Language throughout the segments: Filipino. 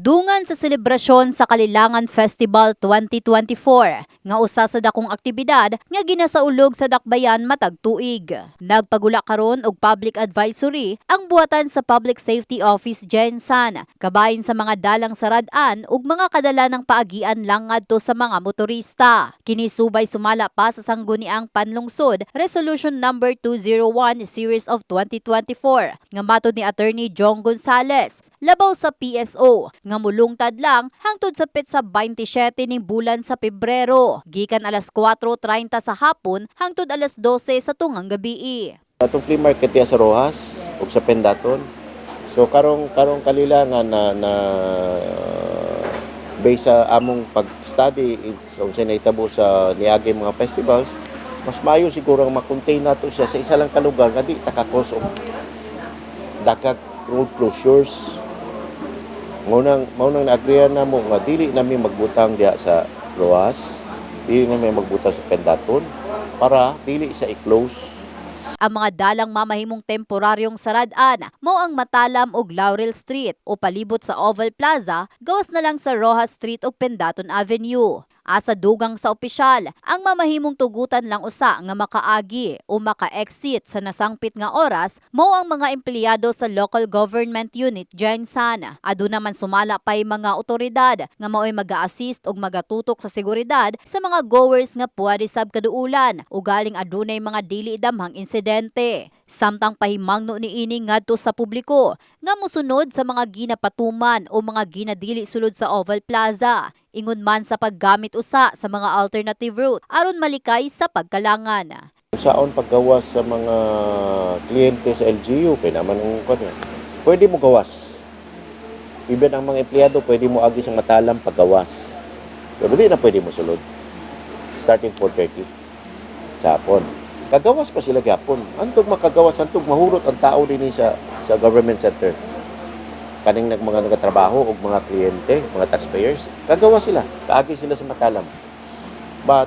Dungan sa selebrasyon sa Kalilangan Festival 2024 nga usa sa dakong aktibidad nga ginasaulog sa dakbayan matag tuig. Nagpagula karon og public advisory ang buhatan sa Public Safety Office Gensan kabahin sa mga dalang sarad-an ug mga kadala ng paagian lang ngadto sa mga motorista. Kini subay sumala pa sa sangguniang panlungsod Resolution number 201 series of 2024 nga matod ni Attorney John Gonzales labaw sa PSO nga mulungtad lang hangtod sa petsa 27 ning bulan sa Pebrero gikan alas 4:30 sa hapon hangtod alas 12 sa tungang gabi. Atong flea market sa Rojas ug sa Pendaton. So karong karong kalilangan na na based sa among pag-study sa unsay nahitabo sa niagi mga festivals, mas maayo siguro ang makontain nato siya sa isa lang ka lugar nga di takakos og dagag road closures. Ngunang maunang naagrihan namo nga dili nami magbutang diha sa Rojas, dili nami magbutang sa Pendaton para dili sa i-close Ang mga dalang mamahimong temporaryong sarad-an mao ang Matalam ug Laurel Street o palibot sa Oval Plaza gawas na lang sa Rojas Street ug Pendaton Avenue. Asa dugang sa opisyal, ang mamahimong tugutan lang usa nga makaagi o maka-exit sa nasangpit nga oras mao ang mga empleyado sa local government unit Gensan. Adu naman sumala pay mga otoridad nga mao'y mag-assist og magatutok sa seguridad sa mga goers nga puwede sab kaduulan o galing adunay mga dili damhang insidente. Samtang pahimangno ni ini ngadto sa publiko nga musunod sa mga ginapatuman o mga ginadili sulod sa Oval Plaza. Ingon man sa paggamit usa sa mga alternative route aron malikay sa pagkalangan. saon paggawas sa mga kliyente sa LGU kay naman ang kanya. Pwede mo gawas. Even ang mga empleyado pwede mo agi sa matalam paggawas. Pero na pwede mo sulod. Starting 4:30 sa hapon. Kagawas pa sila gapon. Antog makagawas antog mahurot ang tao din sa sa government center. Kaning nag mga nagatrabaho og mga kliyente, mga taxpayers, kagawas sila. Kaagi sila sa matalam. But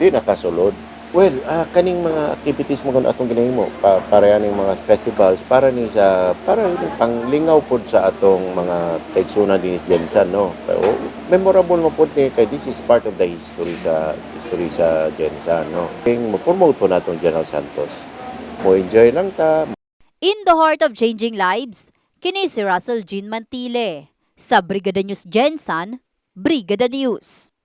di nakasulod. Well, ah, kaning mga activities mo kung atong ginahimo pa, para yaning mga festivals para ni sa para yung panglingaw pod sa atong mga kaigsuna din sa Jensan no. Pero memorable mo pod ni kay this is part of the history sa history sa Jensan no. King mo promote po natong General Santos. Mo enjoy lang ta, In the heart of changing lives, kini si Russell Jean Mantile. Sa Brigada News Gensan, Brigada News.